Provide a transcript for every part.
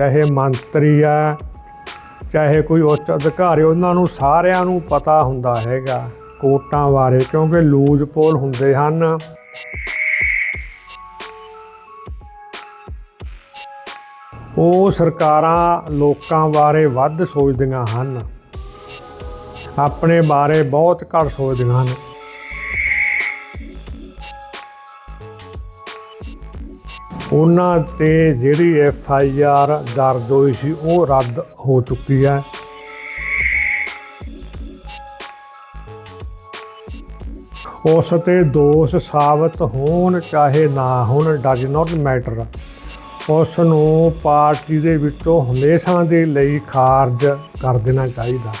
ਚਾਹੇ ਮੰਤਰੀ ਆ, ਚਾਹੇ ਕੋਈ ਉੱਚ ਅਧਿਕਾਰੀ, ਉਹਨਾਂ ਨੂੰ ਸਾਰਿਆਂ ਨੂੰ ਪਤਾ ਹੁੰਦਾ ਹੈਗਾ ਕੋਟਾਂ ਬਾਰੇ, ਕਿਉਂਕਿ ਲੂਜ ਪੋਲ ਹੁੰਦੇ ਹਨ। ਉਹ ਸਰਕਾਰਾਂ ਲੋਕਾਂ ਬਾਰੇ ਵੱਧ ਸੋਚਦੀਆਂ ਹਨ, ਆਪਣੇ ਬਾਰੇ ਬਹੁਤ ਘੱਟ ਸੋਚਦੀਆਂ ਹਨ। ਉਹਨਾਂ ਤੇ ਜਿਹੜੀ ਐਫ ਆਈ ਆਰ ਦਰਜ ਹੋਈ ਸੀ, ਉਹ ਰੱਦ ਹੋ ਚੁੱਕੀ ਹੈ। ਉਸ ਤੇ ਦੋਸ਼ ਸਾਬਤ ਹੋਣ ਚਾਹੇ ਨਾ ਹੋਣ ਡਜ ਨਾਟ ਮੈਟਰ ਉਸ ਨੂੰ ਪਾਰਟੀ ਦੇ ਵਿੱਚੋਂ ਹਮੇਸ਼ਾ ਦੇ ਲਈ ਖਾਰਜ ਕਰ ਦੇਣਾ ਚਾਹੀਦਾ।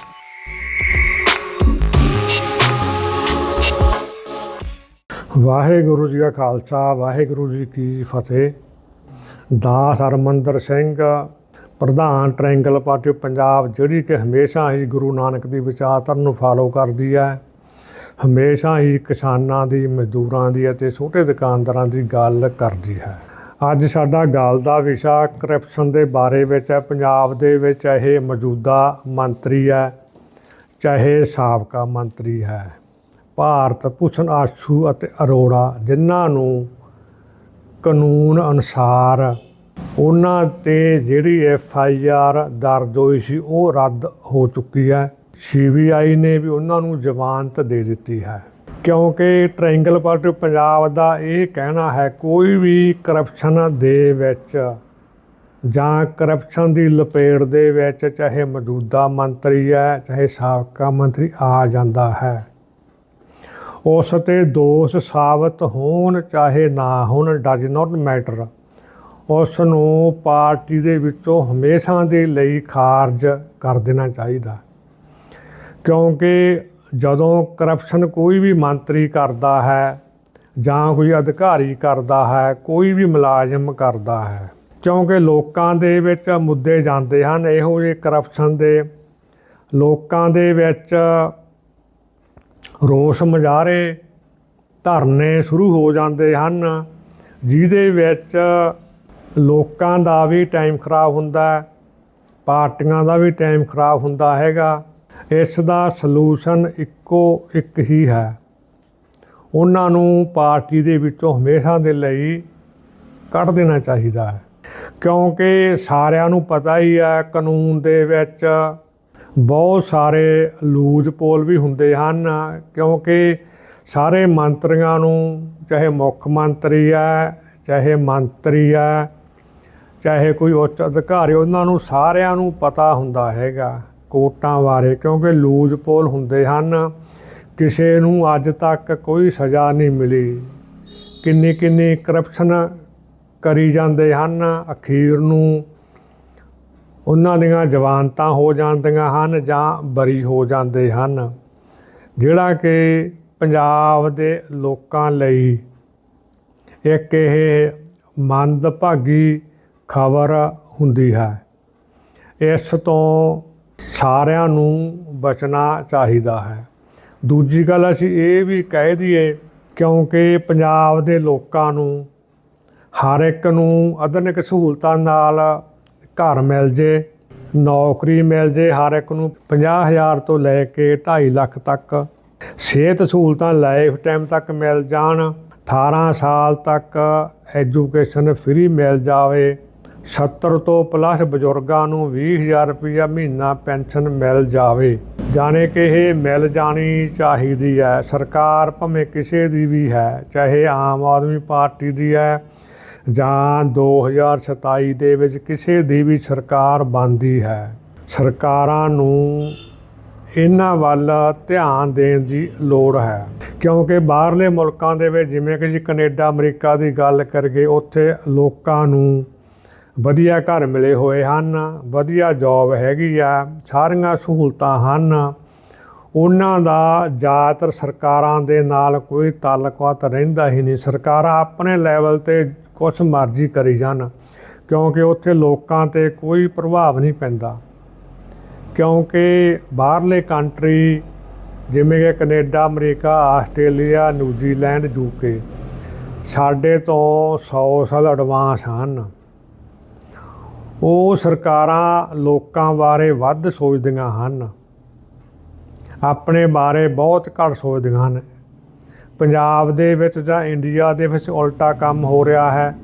ਵਾਹਿਗੁਰੂ ਜੀ ਕਾ ਖਾਲਸਾ, ਵਾਹਿਗੁਰੂ ਜੀ ਕੀ ਫਤਿਹ। ਦਾਸ ਹਰਮੰਦਰ ਸਿੰਘ, ਪ੍ਰਧਾਨ ਟ੍ਰੈਂਗਲ ਪਾਰਟੀ ਪੰਜਾਬ, ਜਿਹੜੀ ਕਿ ਹਮੇਸ਼ਾ ਹੀ ਗੁਰੂ ਨਾਨਕ ਦੀ ਵਿਚਾਰਧਾਰਾ ਨੂੰ ਫਾਲੋ ਕਰਦੀ ਹੈ। ਹਮੇਸ਼ਾ ਹੀ ਕਿਸਾਨਾਂ ਦੀ, ਮਜ਼ਦੂਰਾਂ ਦੀ ਅਤੇ ਛੋਟੇ ਦੁਕਾਨਦਾਰਾਂ ਦੀ ਗੱਲ ਕਰਦੀ ਹੈ। ਅੱਜ ਸਾਡਾ ਗੱਲ ਦਾ ਵਿਸ਼ਾ ਕਰਪਸ਼ਨ ਦੇ ਬਾਰੇ ਵਿੱਚ ਹੈ। ਪੰਜਾਬ ਦੇ ਵਿੱਚ ਇਹ ਮੌਜੂਦਾ ਮੰਤਰੀ ਹੈ, ਚਾਹੇ ਸਾਬਕਾ ਮੰਤਰੀ ਹੈ। ਭਾਰਤ ਭੂਸ਼ਣ ਆਸ਼ੂ ਅਤੇ ਅਰੋੜਾ ਜਿਨ੍ਹਾਂ ਨੂੰ ਕਾਨੂੰਨ ਅਨੁਸਾਰ ਉਹਨਾਂ ਤੇ ਜਿਹੜੀ ਐਫ ਆਈ ਆਰ ਦਰਜ ਹੋਈ ਸੀ ਉਹ ਰੱਦ ਹੋ ਚੁੱਕੀ ਹੈ। ਸੀਬੀਆਈ ਨੇ ਵੀ ਉਹਨਾਂ ਨੂੰ ਜ਼ਮਾਨਤ ਦੇ ਦਿੱਤੀ ਹੈ। ਕਿਉਂਕਿ ਟ੍ਰਾਇੰਗਲ ਪਾਰਟੀ ਪੰਜਾਬ ਦਾ ਇਹ ਕਹਿਣਾ ਹੈ, ਕੋਈ ਵੀ ਕਰਪਸ਼ਨ ਦੇ ਵਿੱਚ ਜਾਂ ਕਰਪਸ਼ਨ ਦੀ ਲਪੇਟ ਦੇ ਵਿੱਚ ਚਾਹੇ ਮੌਜੂਦਾ ਮੰਤਰੀ ਹੈ, ਚਾਹੇ ਸਾਬਕਾ ਮੰਤਰੀ ਆ ਜਾਂਦਾ ਹੈ। ਉਸ ਤੇ ਦੋਸ਼ ਸਾਬਤ ਹੋਣ ਚਾਹੇ ਨਾ ਹੋਣ ਡਜ ਨਾਟ ਮੈਟਰ ਉਸ ਨੂੰ ਪਾਰਟੀ ਦੇ ਵਿੱਚੋਂ ਹਮੇਸ਼ਾ ਦੇ ਲਈ ਖਾਰਜ ਕਰ ਦੇਣਾ ਚਾਹੀਦਾ। ਕਿਉਂਕਿ ਜਦੋਂ ਕਰਪਸ਼ਨ ਕੋਈ ਵੀ ਮੰਤਰੀ ਕਰਦਾ ਹੈ ਜਾਂ ਕੋਈ ਅਧਿਕਾਰੀ ਕਰਦਾ ਹੈ, ਕੋਈ ਵੀ ਮੁਲਾਜ਼ਮ ਕਰਦਾ ਹੈ, ਕਿਉਂਕਿ ਲੋਕਾਂ ਦੇ ਵਿੱਚ ਮੁੱਦੇ ਜਾਂਦੇ ਹਨ। ਇਹੋ ਜਿਹੇ ਕਰਪਸ਼ਨ ਦੇ ਲੋਕਾਂ ਦੇ ਵਿੱਚ ਰੋਸ ਮੁਜ਼ਾਹਰੇ ਧਰਨੇ ਸ਼ੁਰੂ ਹੋ ਜਾਂਦੇ ਹਨ, ਜਿਹਦੇ ਵਿੱਚ ਲੋਕਾਂ ਦਾ ਵੀ ਟਾਈਮ ਖਰਾਬ ਹੁੰਦਾ ਹੈ, ਪਾਰਟੀਆਂ ਦਾ ਵੀ ਟਾਈਮ ਖਰਾਬ ਹੁੰਦਾ ਹੈਗਾ। ਇਸ ਦਾ ਸਲੂਸ਼ਨ ਇੱਕੋ ਇੱਕ ਹੀ ਹੈ। ਉਹਨਾਂ ਨੂੰ ਪਾਰਟੀ ਦੇ ਵਿੱਚੋਂ ਹਮੇਸ਼ਾ ਦੇ ਲਈ ਕੱਢ ਦੇਣਾ ਚਾਹੀਦਾ ਹੈ। ਕਿਉਂਕਿ ਸਾਰਿਆਂ ਨੂੰ ਪਤਾ ਹੀ ਹੈ, ਕਾਨੂੰਨ ਦੇ ਵਿੱਚ ਬਹੁਤ ਸਾਰੇ ਲੂਜ ਪੋਲ ਵੀ ਹੁੰਦੇ ਹਨ, ਕਿਉਂਕਿ ਸਾਰੇ ਮੰਤਰੀਆਂ ਨੂੰ, ਚਾਹੇ ਮੁੱਖ ਮੰਤਰੀ ਹੈ, ਚਾਹੇ ਮੰਤਰੀ ਹੈ, ਚਾਹੇ ਕੋਈ ਉੱਚ ਅਧਿਕਾਰੀ, ਉਹਨਾਂ ਨੂੰ ਸਾਰਿਆਂ ਨੂੰ ਪਤਾ ਹੁੰਦਾ ਹੈਗਾ ਕੋਟਾਂ ਬਾਰੇ, ਕਿਉਂਕਿ ਲੂਜ ਪੋਲ ਹੁੰਦੇ ਹਨ। ਕਿਸੇ ਨੂੰ ਅੱਜ ਤੱਕ ਕੋਈ ਸਜ਼ਾ ਨਹੀਂ ਮਿਲੀ। ਕਿੰਨੀ ਕਿੰਨੀ ਕਰਪਸ਼ਨ ਕਰੀ ਜਾਂਦੇ ਹਨ ਅਖੀਰ ਨੂੰ। ਉਹਨਾਂ ਦੀਆਂ ਜਵਾਨਤਾਂ ਹੋ ਜਾਂਦੀਆਂ ਹਨ ਜਾਂ ਬਰੀ ਹੋ ਜਾਂਦੇ ਹਨ। ਜਿਹੜਾ ਕਿ ਪੰਜਾਬ ਦੇ ਲੋਕਾਂ ਲਈ ਇੱਕ ਇਹ ਮੰਦਭਾਗੀ ਖਬਰ ਹੁੰਦੀ ਹੈ। ਇਸ ਤੋਂ ਸਾਰਿਆਂ ਨੂੰ ਬਚਣਾ ਚਾਹੀਦਾ ਹੈ। ਦੂਜੀ ਗੱਲ ਅਸੀਂ ਇਹ ਵੀ ਕਹਿ ਦਈਏ, ਕਿਉਂਕਿ ਪੰਜਾਬ ਦੇ ਲੋਕਾਂ ਨੂੰ ਹਰ ਇੱਕ ਨੂੰ ਆਧੁਨਿਕ ਸਹੂਲਤਾਂ ਨਾਲ ਘਰ ਮਿਲ ਜੇ, ਨੌਕਰੀ ਮਿਲ ਜੇ, ਹਰ ਇੱਕ ਨੂੰ 50000 ਤੋਂ ਲੈ ਕੇ 2.5 ਲੱਖ ਤੱਕ। ਸਿਹਤ ਸਹੂਲਤਾਂ ਲਾਈਫ ਟਾਈਮ ਤੱਕ ਮਿਲ ਜਾਣ 18 ਸਾਲ ਤੱਕ ਐਜੂਕੇਸ਼ਨ ਫ੍ਰੀ ਮਿਲ ਜਾਵੇ। 70 ਤੋਂ ਪਲੱਸ ਬਜ਼ੁਰਗਾਂ ਨੂੰ 20000 ਰੁਪਇਆ ਮਹੀਨਾ ਪੈਨਸ਼ਨ ਮਿਲ ਜਾਵੇ। ਜਾਣੇ ਕਿ ਇਹ ਮਿਲ ਜਾਣੀ ਚਾਹੀਦੀ ਹੈ। ਸਰਕਾਰ ਭਾਵੇਂ ਕਿਸੇ ਦੀ ਵੀ ਹੈ, ਚਾਹੇ ਆਮ ਆਦਮੀ ਪਾਰਟੀ ਦੀ ਹੈ ਜਾਂ 2027 ਦੇ ਵਿੱਚ ਕਿਸੇ ਦੀ ਵੀ ਸਰਕਾਰ ਬਣਦੀ ਹੈ। ਸਰਕਾਰਾਂ ਨੂੰ ਇਹਨਾਂ ਵੱਲ ਧਿਆਨ ਦੇਣ ਦੀ ਲੋੜ ਹੈ। ਕਿਉਂਕਿ ਬਾਹਰਲੇ ਮੁਲਕਾਂ ਦੇ ਵਿੱਚ ਜਿਵੇਂ ਕਿ ਜੀ ਕੈਨੇਡਾ, ਅਮਰੀਕਾ ਦੀ ਗੱਲ ਕਰਗੇ ਉੱਥੇ ਲੋਕਾਂ ਨੂੰ ਵਧੀਆ ਘਰ ਮਿਲੇ ਹੋਏ ਹਨ, ਵਧੀਆ ਜੌਬ ਹੈਗੀ ਆ, ਸਾਰੀਆਂ ਸਹੂਲਤਾਂ ਹਨ। ਉਹਨਾਂ ਦਾ ਜ਼ਿਆਦਾਤਰ ਸਰਕਾਰਾਂ ਦੇ ਨਾਲ ਕੋਈ ਤਾਲੁਕਾਤ ਰਹਿੰਦਾ ਹੀ ਨਹੀਂ। ਸਰਕਾਰਾਂ ਆਪਣੇ ਲੈਵਲ ਤੇ ਕੁਛ ਮਰਜ਼ੀ ਕਰੀ ਜਾਣ, ਕਿਉਂਕਿ ਉੱਥੇ ਲੋਕਾਂ ਤੇ ਕੋਈ ਪ੍ਰਭਾਵ ਨਹੀਂ ਪੈਂਦਾ। ਕਿਉਂਕਿ ਬਾਹਰਲੇ ਕੰਟਰੀ ਜਿਵੇਂ ਕਿ Canada, America, Australia New Zealand UK ਸਾਡੇ ਤੋਂ 100 ਸਾਲ ਐਡਵਾਂਸ ਹਨ। ਉਹ ਸਰਕਾਰਾਂ ਲੋਕਾਂ ਬਾਰੇ ਵੱਧ ਸੋਚਦੀਆਂ ਹਨ। ਆਪਣੇ ਬਾਰੇ ਬਹੁਤ ਘੱਟ ਸੋਚਦੀਆਂ ਹਨ। ਪੰਜਾਬ ਦੇ ਵਿੱਚ ਜਾਂ ਇੰਡੀਆ ਦੇ ਵਿੱਚ ਉਲਟਾ ਕੰਮ ਹੋ ਰਿਹਾ ਹੈ।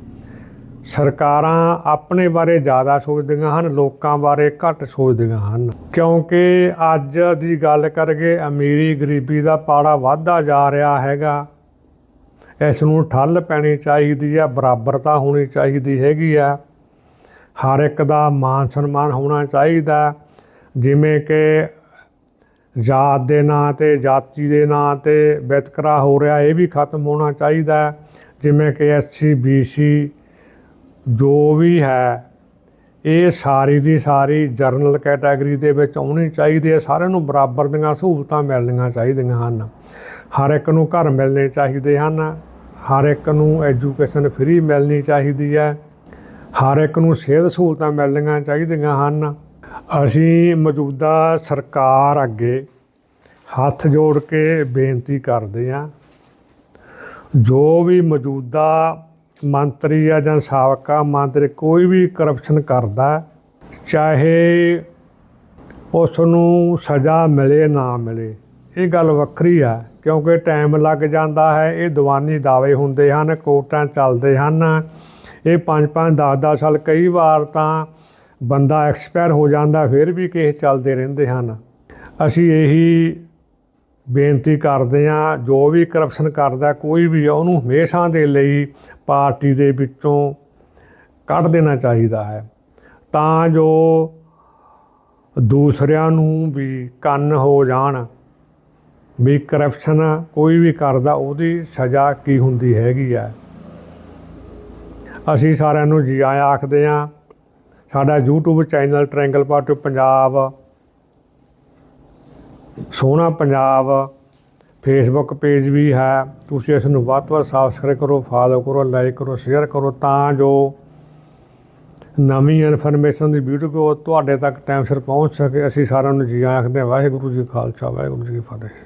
ਸਰਕਾਰਾਂ ਆਪਣੇ ਬਾਰੇ ਜ਼ਿਆਦਾ ਸੋਚਦੀਆਂ ਹਨ, ਲੋਕਾਂ ਬਾਰੇ ਘੱਟ ਸੋਚਦੀਆਂ ਹਨ। ਕਿਉਂਕਿ ਅੱਜ ਦੀ ਗੱਲ ਕਰਕੇ ਅਮੀਰੀ ਗਰੀਬੀ ਦਾ ਪਾੜਾ ਵੱਧਦਾ ਜਾ ਰਿਹਾ ਹੈਗਾ। ਇਸ ਨੂੰ ਠੱਲ ਪੈਣੀ ਚਾਹੀਦੀ ਹੈ, ਬਰਾਬਰਤਾ ਹੋਣੀ ਚਾਹੀਦੀ ਹੈਗੀ ਆ ਹਰ ਇੱਕ ਦਾ ਮਾਨ ਸਨਮਾਨ ਹੋਣਾ ਚਾਹੀਦਾ। ਜਿਵੇਂ ਕਿ ਜਾਤ ਦੇ ਨਾਂ ਤੇ, ਜਾਤੀ ਦੇ ਨਾਂ ਤੇ ਵਿਤਕਰਾ ਹੋ ਰਿਹਾ, ਇਹ ਵੀ ਖਤਮ ਹੋਣਾ ਚਾਹੀਦਾ ਹੈ। ਜਿਵੇਂ ਕਿ ਐਸਸੀ ਬੀਸੀ ਜੋ ਵੀ ਹੈ, ਇਹ ਸਾਰੀ ਦੀ ਸਾਰੀ ਜਰਨਲ ਕੈਟਾਗਰੀ ਦੇ ਵਿੱਚ ਆਉਣੀ ਚਾਹੀਦੀ ਹੈ। ਸਾਰਿਆਂ ਨੂੰ ਬਰਾਬਰ ਦੀਆਂ ਸਹੂਲਤਾਂ ਮਿਲਣੀਆਂ ਚਾਹੀਦੀਆਂ ਹਨ। ਹਰ ਇੱਕ ਨੂੰ ਘਰ ਮਿਲਣੇ ਚਾਹੀਦੇ ਹਨ। ਹਰ ਇੱਕ ਨੂੰ ਐਜੂਕੇਸ਼ਨ ਫ੍ਰੀ ਮਿਲਣੀ ਚਾਹੀਦੀ ਹੈ। ਹਰ ਇੱਕ ਨੂੰ ਸਿਹਤ ਸਹੂਲਤਾਂ ਮਿਲਣੀਆਂ ਚਾਹੀਦੀਆਂ ਹਨ। ਅਸੀਂ ਮੌਜੂਦਾ ਸਰਕਾਰ ਅੱਗੇ ਹੱਥ ਜੋੜ ਕੇ ਬੇਨਤੀ ਕਰਦੇ ਹਾਂ, ਜੋ ਵੀ ਮੌਜੂਦਾ ਮੰਤਰੀ ਆ ਜਾਂ ਸਾਬਕਾ ਮੰਤਰੀ ਕੋਈ ਵੀ ਕਰਪਸ਼ਨ ਕਰਦਾ, ਚਾਹੇ ਉਸ ਨੂੰ ਸਜ਼ਾ ਮਿਲੇ ਨਾ ਮਿਲੇ, ਇਹ ਗੱਲ ਵੱਖਰੀ ਆ, ਕਿਉਂਕਿ ਟਾਈਮ ਲੱਗ ਜਾਂਦਾ ਹੈ, ਇਹ ਦੀਵਾਨੀ ਦਾਅਵੇ ਹੁੰਦੇ ਹਨ, ਕੋਰਟਾਂ ਚੱਲਦੇ ਹਨ, ਇਹ 5-5 10-10 ਸਾਲ ਕਈ ਵਾਰ ਤਾਂ ਬੰਦਾ ਐਕਸਪਾਇਰ ਹੋ ਜਾਂਦਾ, ਫਿਰ ਵੀ ਕੇਸ ਚੱਲਦੇ ਰਹਿੰਦੇ ਹਨ। ਅਸੀਂ ਇਹੀ ਬੇਨਤੀ ਕਰਦੇ ਹਾਂ, ਜੋ ਵੀ ਕਰਪਸ਼ਨ ਕਰਦਾ, ਕੋਈ ਵੀ ਆ, ਉਹਨੂੰ ਹਮੇਸ਼ਾ ਦੇ ਲਈ ਪਾਰਟੀ ਦੇ ਵਿੱਚੋਂ ਕੱਢ ਦੇਣਾ ਚਾਹੀਦਾ ਹੈ। ਤਾਂ ਜੋ ਦੂਸਰਿਆਂ ਨੂੰ ਵੀ ਕੰਨ ਹੋ ਜਾਣ ਵੀ ਕਰਪਸ਼ਨ ਕੋਈ ਵੀ ਕਰਦਾ, ਉਹਦੀ ਸਜ਼ਾ ਕੀ ਹੁੰਦੀ ਹੈਗੀ ਆ ਅਸੀਂ ਸਾਰਿਆਂ ਨੂੰ ਜੀ ਆਇਆਂ ਆਖਦੇ ਹਾਂ ਸਾਡਾ YouTube channel triangle party Punjab, ਸੋਹਣਾ ਪੰਜਾਬ ਫੇਸਬੁੱਕ ਪੇਜ ਵੀ ਹੈ। ਤੁਸੀਂ ਇਸ ਨੂੰ ਵੱਧ ਤੋਂ ਵੱਧ ਸਬਸਕ੍ਰਾਈਬ ਕਰੋ ਫਾਲੋ ਕਰੋ ਲਾਈਕ ਕਰੋ ਸ਼ੇਅਰ ਕਰੋ ਤਾਂ ਜੋ ਨਵੀਂ ਇਨਫੋਰਮੇਸ਼ਨ ਦੀ ਵੀਡੀਓ ਤੁਹਾਡੇ ਤੱਕ ਟਾਈਮ ਸਿਰ ਪਹੁੰਚ ਸਕੇ। ਅਸੀਂ ਸਾਰਿਆਂ ਨੂੰ ਜੀ ਆਖਦੇ ਹਾਂ, ਵਾਹਿਗੁਰੂ ਜੀ ਖਾਲਸਾ, ਵਾਹਿਗੁਰੂ ਜੀ ਕੀ ਫਤਿਹ।